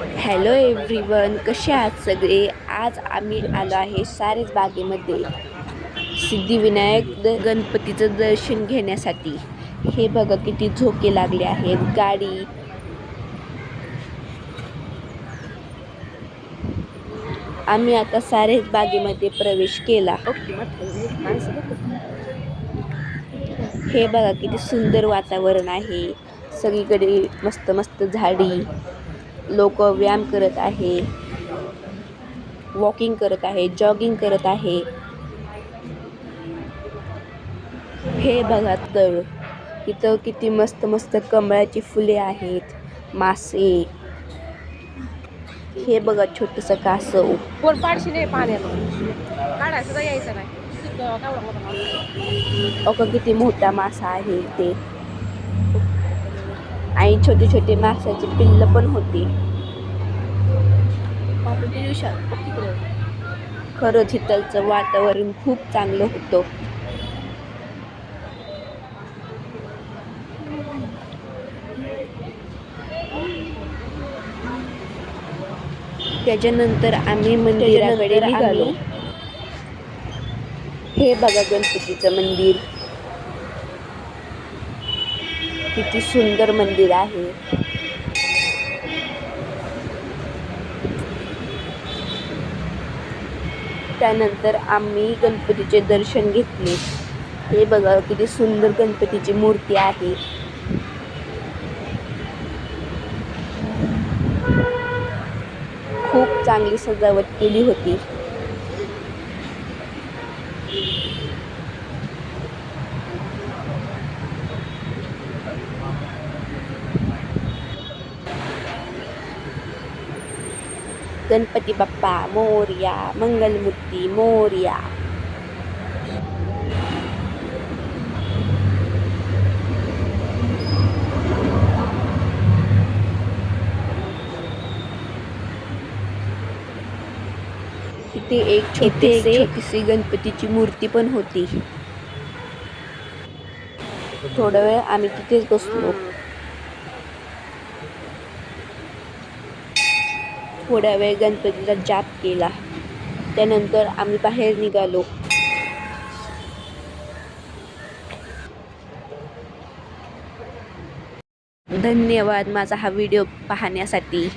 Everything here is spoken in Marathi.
हॅलो एव्हरीवन कसे आहात सगळे? आज आम्ही आलो आहे सारेच बागेमध्ये. सिद्धिविनायक द गणपतीचं दर्शन घेण्यासाठी. हे बघा किती झोके लागले आहेत. गाडी. आम्ही आता सारेच बागेमध्ये प्रवेश केला. हे बघा किती सुंदर वातावरण आहे. सगळीकडे मस्त मस्त झाडी. लोक व्यायाम करत आहे वॉकिंग करत आहे जॉगिंग करत आहे. हे बघा तळ इथं किती मस्त मस्त कमळाची फुले आहेत मासे. हे बघा छोटंसं कासव. कोण पाडशी नाही पाण्यात? काढायचं यायचं नाही. अगं किती मोठा मासा आहे ते. आणि छोटे छोटे माशाची पिल्ल पण होती. खरंच इथलचं वातावरण खूप चांगलं होतं. त्याच्यानंतर आम्ही मंदिराकडे निघालो. हे बघा गणपतीचं मंदिर. किती सुंदर मंदिर आहे. त्यानंतर आम्ही गणपतीचे दर्शन घेतले. हे बघा किती सुंदर गणपतीची मूर्ती आहे. खूप चांगली सजावट केली होती. गणपती बाप्पा मोर्या मंगलमूर्ती मोर्या इथे एक छोटे छोटीशी गणपतीची मूर्ती पण होती. थोडा वेळ आम्ही तिथेच बसलो. थोड्या वेळ गणपतीचा जाप केला. त्यानंतर आम्ही बाहेर निघालो. धन्यवाद माझा हा व्हिडिओ पाहण्यासाठी.